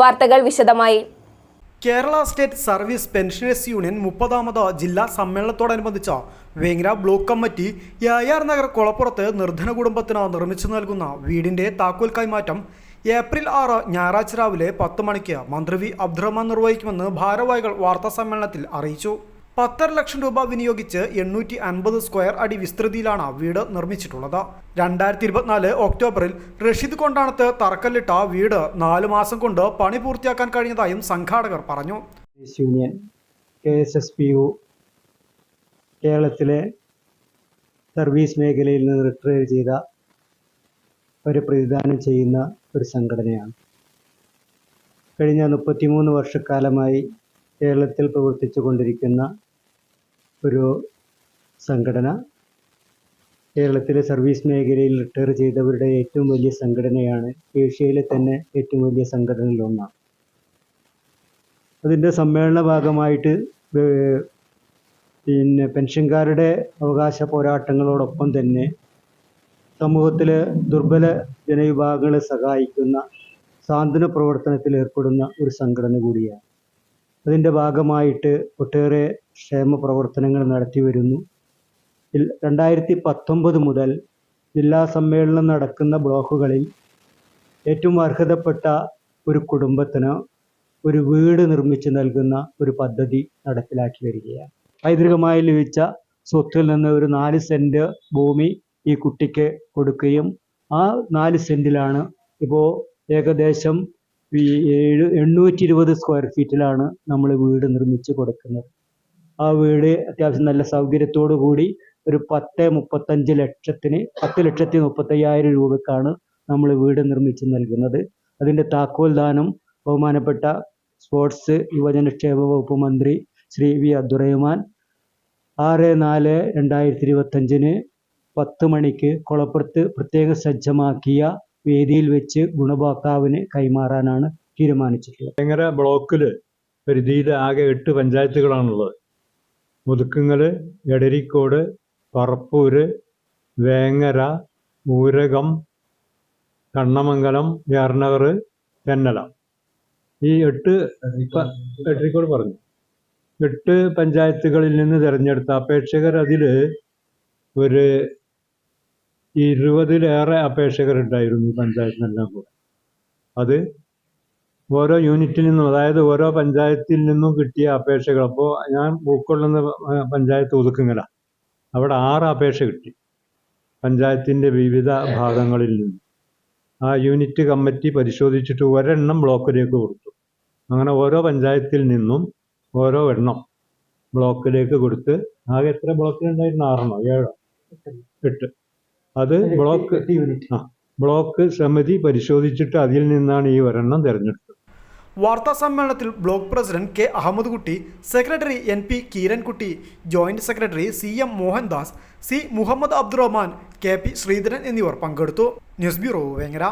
വാർത്തകൾ വിശദമായി. Kerala state service pensioners union മുപ്പതാമത് ജില്ലാ സമ്മേളനത്തോടനുബന്ധിച്ച വേങ്ങര ബ്ലോക്ക് കമ്മിറ്റി യായാർ നഗർ കുളപ്പുറത്ത് നിർധന കുടുംബത്തിന് നിർമ്മിച്ചു നൽകുന്ന വീടിന്റെ താക്കോൽ കൈമാറ്റം ഏപ്രിൽ ആറ് ഞായറാഴ്ച രാവിലെ പത്ത് മണിക്ക് മന്ത്രി വി അബ്ദുറഹ്മാൻ നിർവഹിക്കുമെന്ന് ഭാരവാഹികൾ വാർത്താ സമ്മേളനത്തിൽ അറിയിച്ചു. പത്തര ലക്ഷം രൂപ വിനിയോഗിച്ച് എണ്ണൂറ്റി അൻപത് സ്ക്വയർ അടി വിസ്തൃതിയിലാണ് വീട് നിർമ്മിച്ചിട്ടുള്ളത്. രണ്ടായിരത്തി ഇരുപത്തിനാല് ഒക്ടോബറിൽ റഷീദ് കൊണ്ടാണത്ത് തറക്കല്ലിട്ട വീട് നാലു മാസം കൊണ്ട് പണി പൂർത്തിയാക്കാൻ കഴിഞ്ഞതായും സംഘാടകർ പറഞ്ഞു. Union K S S P U കേരളത്തിലെ സർവീസ് മേഖലയിൽ നിന്ന് റിട്ടയർ ചെയ്ത ഒരു പ്രതിദാനം ചെയ്യുന്ന ഒരു സംഘടനയാണ്. കഴിഞ്ഞ മുപ്പത്തിമൂന്ന് വർഷക്കാലമായി കേരളത്തിൽ പ്രവർത്തിച്ചു കൊണ്ടിരിക്കുന്ന ഒരു സംഘടന കേരളത്തിലെ സർവീസ് മേഖലയിൽ റിട്ടയർ ചെയ്തവരുടെ ഏറ്റവും വലിയ സംഘടനയാണ് ഏഷ്യയിലെ തന്നെ ഏറ്റവും വലിയ സംഘടനയിലൊന്നാണ് അതിന്റെ സമ്മേളന ഭാഗമായിട്ട് പിന്നെ പെൻഷൻകാരുടെ അവകാശ പോരാട്ടങ്ങളോടൊപ്പം തന്നെ സമൂഹത്തിലെ ദുർബല ജനവിഭാഗങ്ങളെ സഹായിക്കുന്ന സാന്ത്വന പ്രവർത്തനത്തിൽ ഏർപ്പെടുന്ന ഒരു സംഘടന കൂടിയാണ്. അതിന്റെ ഭാഗമായിട്ട് ഒട്ടേറെ ക്ഷേമ പ്രവർത്തനങ്ങൾ നടത്തി വരുന്നു. രണ്ടായിരത്തി പത്തൊമ്പത് മുതൽ ജില്ലാ സമ്മേളനം നടക്കുന്ന ബ്ലോക്കുകളിൽ ഏറ്റവും അർഹതപ്പെട്ട ഒരു കുടുംബത്തിന് ഒരു വീട് നിർമ്മിച്ച് നൽകുന്ന ഒരു പദ്ധതി നടപ്പിലാക്കി വരികയാണ്. പൈതൃകമായി ലഭിച്ച സ്വത്തിൽ നിന്ന് ഒരു നാല് സെന്റ് ഭൂമി ഈ കുട്ടിക്ക് കൊടുക്കുകയും ആ നാല് സെന്റിലാണ് ഇപ്പോൾ ഏകദേശം ഈ ഏഴ് എണ്ണൂറ്റി ഇരുപത് സ്ക്വയർ ഫീറ്റിലാണ് നമ്മൾ വീട് നിർമ്മിച്ച് കൊടുക്കുന്നത്. ആ വീട് അത്യാവശ്യം നല്ല സൗകര്യത്തോടു കൂടി ഒരു പത്ത് മുപ്പത്തഞ്ച് ലക്ഷത്തിന് പത്ത് ലക്ഷത്തി മുപ്പത്തയ്യായിരം രൂപക്കാണ് നമ്മൾ വീട് നിർമ്മിച്ച് നൽകുന്നത്. അതിന്റെ താക്കോൽ ദാനം ബഹുമാനപ്പെട്ട സ്പോർട്സ് യുവജനക്ഷേമ വകുപ്പ് മന്ത്രി ശ്രീ വി അബ്ദുറഹ്മാൻ ആറ് നാല് രണ്ടായിരത്തി ഇരുപത്തഞ്ചിന് പത്ത് മണിക്ക് കുളപ്പുറത്ത് പ്രത്യേകം സജ്ജമാക്കിയ വേദിയിൽ വെച്ച് ഗുണഭോക്താവിന് കൈമാറാനാണ് തീരുമാനിച്ചിട്ടുള്ളത്. ഭയങ്കര ബ്ലോക്കിൽ പരിധിയിൽ ആകെ എട്ട് പഞ്ചായത്തുകളാണുള്ളത്. മുതുക്കുങ്ങൽ എടരിക്കോട് പറപ്പൂര് വേങ്ങര ഊരകം കണ്ണമംഗലം യാർനഗർ തെന്നല ഈ എട്ട് എടരിക്കോട് പറഞ്ഞു. എട്ട് പഞ്ചായത്തുകളിൽ നിന്ന് തിരഞ്ഞെടുത്ത അപേക്ഷകർ അതിൽ ഒരു ഇരുപതിലേറെ അപേക്ഷകരുണ്ടായിരുന്നു ഈ പഞ്ചായത്തിനെല്ലാം കൂടെ. അത് ഓരോ യൂണിറ്റിൽ നിന്നും അതായത് ഓരോ പഞ്ചായത്തിൽ നിന്നും കിട്ടിയ അപേക്ഷകൾ. അപ്പോൾ ഞാൻ ഉൾക്കൊള്ളുന്ന പഞ്ചായത്ത് ഒതുക്കുങ്ങല അവിടെ ആറ് അപേക്ഷ കിട്ടി. പഞ്ചായത്തിന്റെ വിവിധ ഭാഗങ്ങളിൽ നിന്ന്. ആ യൂണിറ്റ് കമ്മിറ്റി പരിശോധിച്ചിട്ട് ഒരെണ്ണം ബ്ലോക്കിലേക്ക് കൊടുത്തു. അങ്ങനെ ഓരോ പഞ്ചായത്തിൽ നിന്നും ഓരോ എണ്ണം ബ്ലോക്കിലേക്ക് കൊടുത്ത് ആകെ എത്ര ബ്ലോക്കിലുണ്ടായിരുന്നു? ആറെണ്ണോ? ഏഴോ? എട്ട്. അത് ബ്ലോക്ക് ആ ബ്ലോക്ക് സമിതി പരിശോധിച്ചിട്ട് അതിൽ നിന്നാണ് ഈ ഒരെണ്ണം തിരഞ്ഞെടുത്തത്. വാർത്താ സമ്മേളനത്തിൽ block president K Ahmed Kutty secretary N P Keerankutty joint secretary C M Mohandas C Muhammad Abdurahman K P Sreedharan എന്നിവർ പങ്കെടുത്തു. News bureau Vengara.